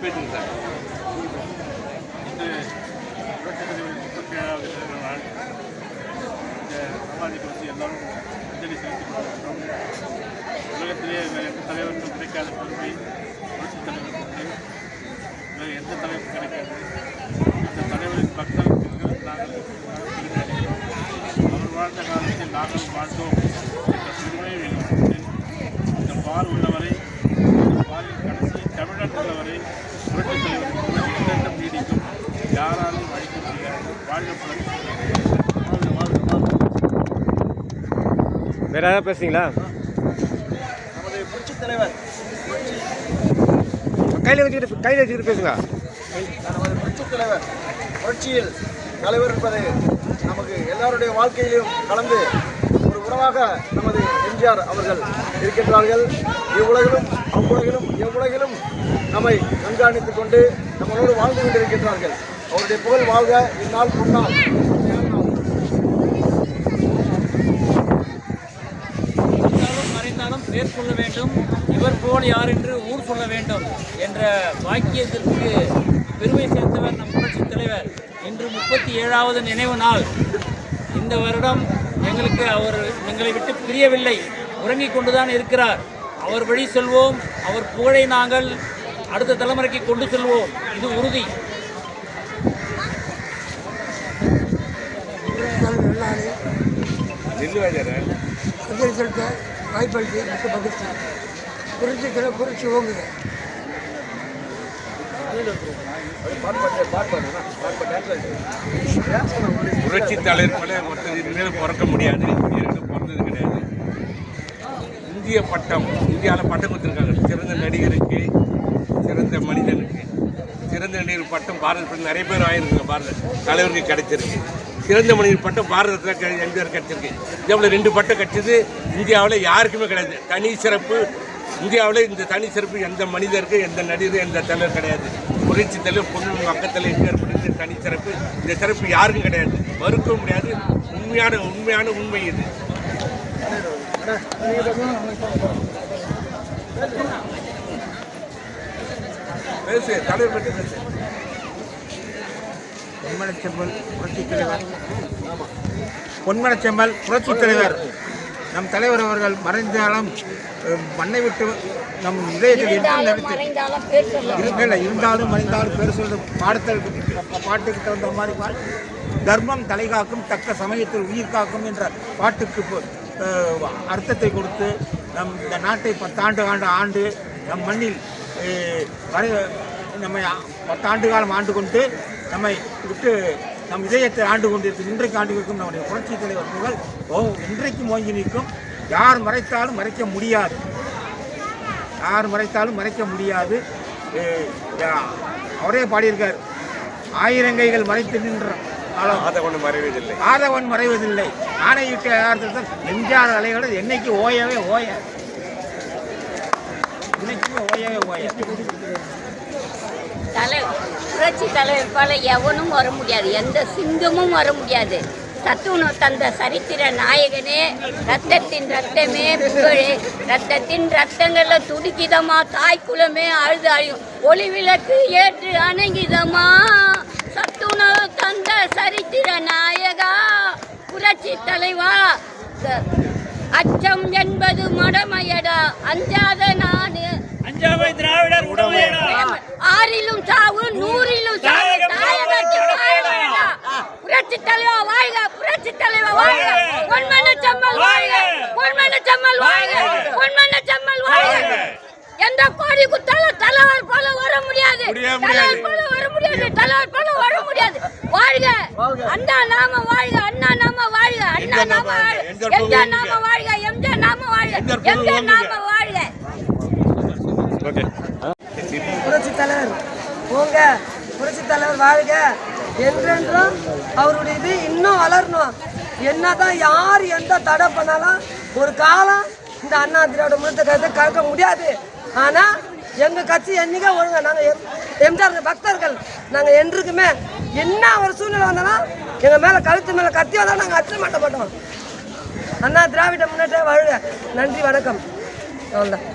பேசுங்க சார் இன்று புரட்சித்தலைவர் முப்பத்தி ஏழாவது நினைவு நாள் இந்த சமாதிக்கு வந்து எல்லாரும் அஞ்சலி செலுத்திக் கொண்டிருக்கிறோம் உலகத்திலே வேறு எந்த தலைவருக்கும் கிடைக்காத பெருமை புரட்சித் தலைவருக்கு உண்டு வேறு எந்த தலைவருக்கும் கிடைக்காது இந்த தலைவரின் பக்தர்களுக்கு நாங்கள் நாங்கள் பெருமை அடைகிறோம் அவர் வாழ்ந்த காலத்தில் நாங்கள் வாழ்ந்தோம் என்ற பெருமை எங்களுக்கு இந்த பால் உள்ளவரை இந்த பாலின் கடைசி தமிழன் உள்ளவரை புரட்சித் தலைவரின் புகழ் என்றென்றும் நீடிக்கும் யாராலும் அழிக்க முடியாது வாழ்க புரட்சித் தலைவர். வாழ்க வாழ்க வாழ்க வேற ஏதாவது பேசுறீங்களா தலைவர். கையில் வச்சுக்கிட்டு கையில் வச்சுக்கிட்டு பேசுங்க. நமது புரட்சித் தலைவர் புரட்சியில் தலைவர் என்பது நமக்கு எல்லாருடைய வாழ்க்கையிலும் கலந்து ஒரு உறவாக நமது எம்ஜிஆர் அவர்கள் இருக்கின்றார்கள். இவ்வுலகிலும் அவ்வுலகிலும் எவ்வுலகிலும் நம்மை கண்காணித்துக் கொண்டு நம்மளோடு வாழ்ந்து கொண்டிருக்கின்றார்கள். அவருடைய புகழ் வாழ்க. இந்நாள் முன்னாள் இருந்தாலும் மறைந்தாலும் பேர் சொல்ல வேண்டும் இவர் போல் யார் என்று ஊர் சொல்ல வேண்டும் வாக்கியத்திற்கு பெருமை சேர்த்தவர் நம் புரட்சி தலைவர். இன்று முப்பத்தி ஏழாவது நினைவு நாள். இந்த வருடம் எங்களுக்கு அவர் எங்களை விட்டு பிரியவில்லை. உறங்கிக் கொண்டுதான் இருக்கிறார். அவர் வழி செல்வோம் அவர் புகழை நாங்கள் அடுத்த தலைமுறைக்கு கொண்டு செல்வோம். இது உறுதி. நில்லு அஞ்சலி செலுத்த வாய்ப்பளித்து மிக்க மகிழ்ச்சி. புரட்சி புரட்சி ஓங்குகிறேன் புரட்சி தலைவர் போல ஒருத்தர் இனிமேல் பிறக்க முடியாது ஏற்கனவே பிறந்தது கிடையாது. இந்திய பட்டம் இந்தியாவில் பட்டம் கொடுத்துருக்காங்க. சிறந்த நடிகருக்கு சிறந்த மனிதனுக்கு சிறந்த நடிகர் பட்டம் பாரதத்தில் நிறைய பேர் ஆயிருக்குங்க பாரத தலைவருக்கு கிடைச்சிருக்கு. சிறந்த மனிதர் பட்டம் பாரதத்தில் எம்ஜிஆர் கிடைச்சிருக்கு? இந்தியாவில் ரெண்டு பட்டம் கிடைச்சது இந்தியாவில் யாருக்குமே கிடையாது. தனி சிறப்பு இந்தியாவில் இந்த தனி சிறப்பு எந்த மனிதருக்கு எந்த நடிகர் எந்த தலைவர் கிடையாது. புரட்சி தலைவர் பொண்ணு பக்கத்தில் எம்ஜிஆர் தனிச்சிறப்பு இந்த சிறப்பு யாருக்கும் கிடையாது. மறுக்கவும் முடியாது. உண்மையான உண்மையான உண்மை இது. பேசு தலைவர் பற்றி பேசு. பொன்மனச்செம்மல் புரட்சி தலைவர். பொன்மனச்செம்மல் புரட்சி தலைவர். நம் தலைவர் அவர்கள் மறைந்தாலும் மண்ணை விட்டு நம் இதயத்தில் இருந்தல இருந்தாலும் மறைந்தாலும் பேர் சொல்றது பாடத்தலுக்கு பாட்டுக்கு தகுந்த மாதிரி தர்மம் தலைகாக்கும் தக்க சமயத்தில் உயிர் காக்கும் என்ற பாட்டுக்கு அர்த்தத்தை கொடுத்து நம் இந்த நாட்டை பத்தாண்டு ஆண்டு ஆண்டு நம் மண்ணில் வரை நம்மை பத்தாண்டு காலம் ஆண்டு கொண்டு நம்மை விட்டு நம் இதயத்தை ஆண்டு கொண்டிருக்கும் இன்றைக்கு ஆண்டு இருக்கும் நம்முடைய புரட்சி தலைவர் புகழ். ஓ இன்றைக்கும் ஓங்கி நிற்கும். யார் மறைத்தாலும் மறைக்க முடியாது. யார் மறைத்தாலும் மறைக்க முடியாது. அவரே பாடியிருக்கார். ஆயிரங்கைகள் மறைத்து நின்ற கொண்டு மறைவதில்லை. ஆதவன் மறைவதில்லை. ஆணையிட்ட யார்தான் எம்ஜிஆர் அலைகள் என்னைக்கு ஓயவே ஓய? இன்னைக்குமே ஓயவே ஓய? தலை புரட்சி தலைவர் போல எவனும் வர முடியாது. எந்த சிங்கமும் வர முடியாது. சத்துணவு தந்த சரித்திர நாயகனே ரத்தத்தின் ரத்தமே புகழே ரத்தத்தின் ரத்தங்கள்ல துடிக்கிதமா தாய் குலமே அழுது அழியும். ஒளி விளக்கு ஏற்று அணங்கிதமா சத்துணவு தந்த சரித்திர நாயகா புரட்சி தலைவா. அச்சம் என்பது மடமையடா. அஞ்சாத நாடு அஞ்சாமை திராவிடர் உடமையடா. ஆறிலும் சாவு நூறிலும் சாவு. தாயகத்தின் தாயகமேடா. புரட்சி தலைவா வாழ்க புரட்சி தலைவா வாழ்க. பொன்மன செம்மல் வாழ்க. பொன்மன செம்மல் வாழ்க. பொன்மன செம்மல் வாழ்க. எந்த கோடி குத்தாலும் தலைவர் போல வர முடியாது. தலைவர் போல வர முடியாது. தலைவர் போல வர முடியாது. வாழ்க. அண்ணா நாம வாழ்க அண்ணா நாம வாழ்க அண்ணா நாம வாழ்க. எம்ஜிஆர் நாம வாழ்க எம்ஜிஆர் நாம வாழ்க. எம்ஜிஆர் நாம வாழ்க. ஓகே. தலைவர். போங்க புரட்சி தலைவர் வாழ்க. என்றென்றும் அவருடைய இது இன்னும் வளரணும். என்னதான் யார் எந்த தடை பண்ணாலும் ஒரு காலம் இந்த அண்ணா திராவிட முன்னேற்ற கருத்தை கலக்க முடியாது. ஆனா எங்க கட்சி என்னைக்கே ஒழுங்க நாங்க எம்- எம்ஜிஆர் பக்தர்கள் நாங்க என்றைக்குமே என்ன ஒரு சூழ்நிலை வந்தாலும் எங்க மேல கழுத்து மேல கத்தி வந்தாலும் நாங்க அச்ச மாட்ட மாட்டோம். அண்ணா திராவிட முன்னேற்ற வாழ்க. நன்றி வணக்கம். அவ்வளோதான்